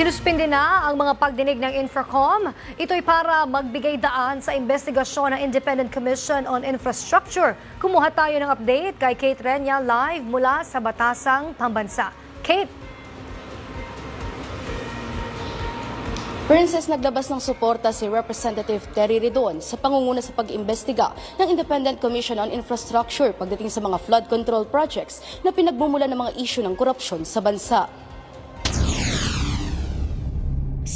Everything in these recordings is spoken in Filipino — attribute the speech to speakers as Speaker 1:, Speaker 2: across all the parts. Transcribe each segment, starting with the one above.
Speaker 1: Sinuspindi na ang mga pagdinig ng Infracom. Ito'y para magbigay daan sa investigasyon ng Independent Commission on Infrastructure. Kumuha tayo ng update kay Kate Renya live mula sa Batasang Pambansa. Kate,
Speaker 2: Princess naglabas ng suporta si Representative Terry Ridon sa pangunguna sa pag-imbestiga ng Independent Commission on Infrastructure pagdating sa mga flood control projects na pinagmumula ng mga isyu ng korupsyon sa bansa.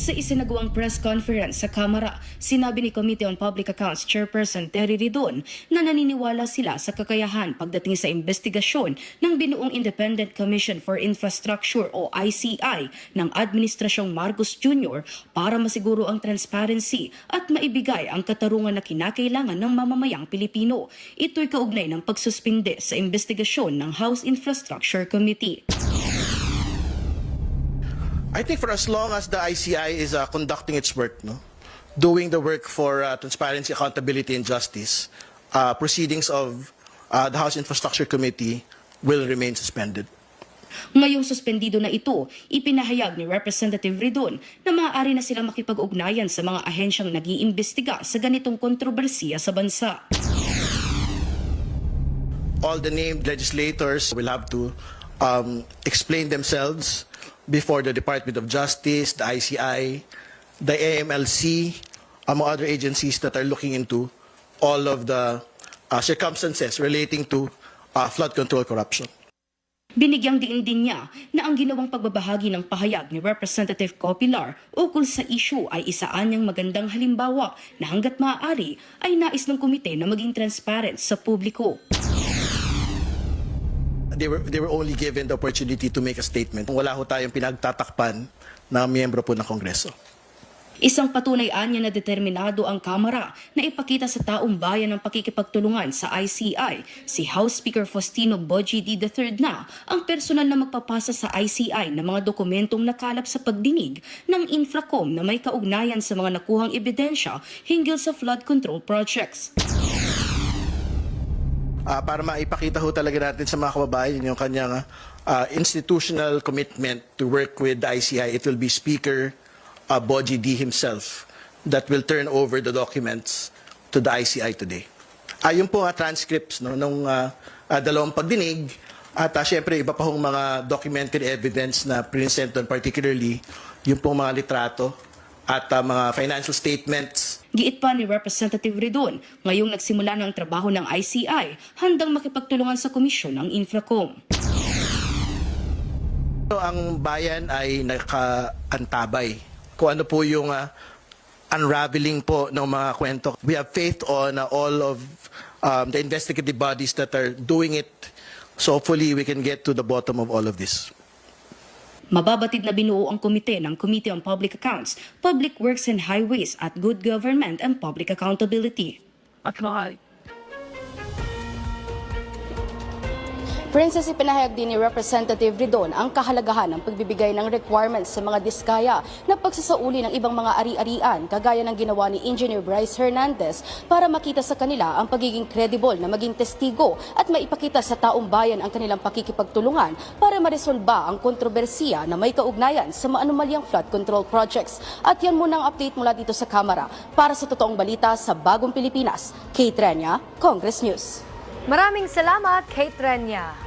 Speaker 2: Sa isinagawang press conference sa Kamara, sinabi ni Committee on Public Accounts Chairperson Terry Ridon na naniniwala sila sa kakayahan pagdating sa investigasyon ng binuong Independent Commission for Infrastructure o ICI ng Administrasyong Marcos Jr. para masiguro ang transparency at maibigay ang katarungan na kinakailangan ng mamamayang Pilipino. Ito'y kaugnay ng pagsuspinde sa investigasyon ng House Infrastructure Committee.
Speaker 3: I think for as long as the ICI is uh, conducting its work, no, doing the work for uh, transparency, accountability, and justice, uh, proceedings of uh, the House Infrastructure Committee will remain suspended.
Speaker 2: Ngayong suspendido na ito, ipinahayag ni Representative Ridon na maaari na silang makipag-ugnayan sa mga ahensyang nag-iimbestiga sa ganitong kontrobersiya sa bansa.
Speaker 3: All the named legislators will have to um, explain themselves before the Department of Justice, the ICI, the AMLC, among other agencies that are looking into all of the uh, circumstances relating to uh, flood control corruption.
Speaker 2: Binigyang diin din niya na ang ginawang pagbabahagi ng pahayag ni Representative Copilar ukol sa issue ay isaan niyang magandang halimbawa na hanggat maaari ay nais ng komite na maging transparent sa publiko.
Speaker 3: They were they were only given the opportunity to make a statement. Wala ho tayong pinagtatakpan na miyembro po ng Kongreso.
Speaker 2: Isang patunay anya na determinado ang Kamara na ipakita sa taong bayan ng pakikipagtulungan sa ICI. Si House Speaker Faustino Boji D. III na ang personal na magpapasa sa ICI ng mga dokumentong nakalap sa pagdinig ng Infracom na may kaugnayan sa mga nakuhang ebidensya hinggil sa flood control projects.
Speaker 3: Ah, para maipakita ho talaga natin sa mga kababayan yung kanyang ah, institutional commitment to work with the ICI. It will be Speaker uh, Boji D himself that will turn over the documents to the ICI today. Ah, yung po nga transcripts no, nung ah, ah, dalawang pagdinig at uh, syempre iba pa hong mga documented evidence na present doon, particularly yung pong mga litrato at ah, mga financial statements
Speaker 2: Giit pa ni Representative Ridon, ngayong nagsimula ng trabaho ng ICI, handang makipagtulungan sa komisyon ng Infracom.
Speaker 3: So, ang bayan ay nakaantabay kung ano po yung ah, unraveling po ng mga kwento. We have faith on ah, all of um, the investigative bodies that are doing it. So hopefully we can get to the bottom of all of this.
Speaker 2: Mababatid na binuo ang komite ng Committee on Public Accounts, Public Works and Highways at Good Government and Public Accountability.
Speaker 4: At mahal.
Speaker 2: Princess, ipinahayag din ni Representative Ridon ang kahalagahan ng pagbibigay ng requirements sa mga diskaya na pagsasauli ng ibang mga ari-arian kagaya ng ginawa ni Engineer Bryce Hernandez para makita sa kanila ang pagiging credible na maging testigo at maipakita sa taong bayan ang kanilang pakikipagtulungan para maresolba ang kontrobersiya na may kaugnayan sa maanumalyang flood control projects. At yan muna ang update mula dito sa Kamara. Para sa totoong balita sa Bagong Pilipinas, Kate Renya, Congress News.
Speaker 1: Maraming salamat Kate Renya.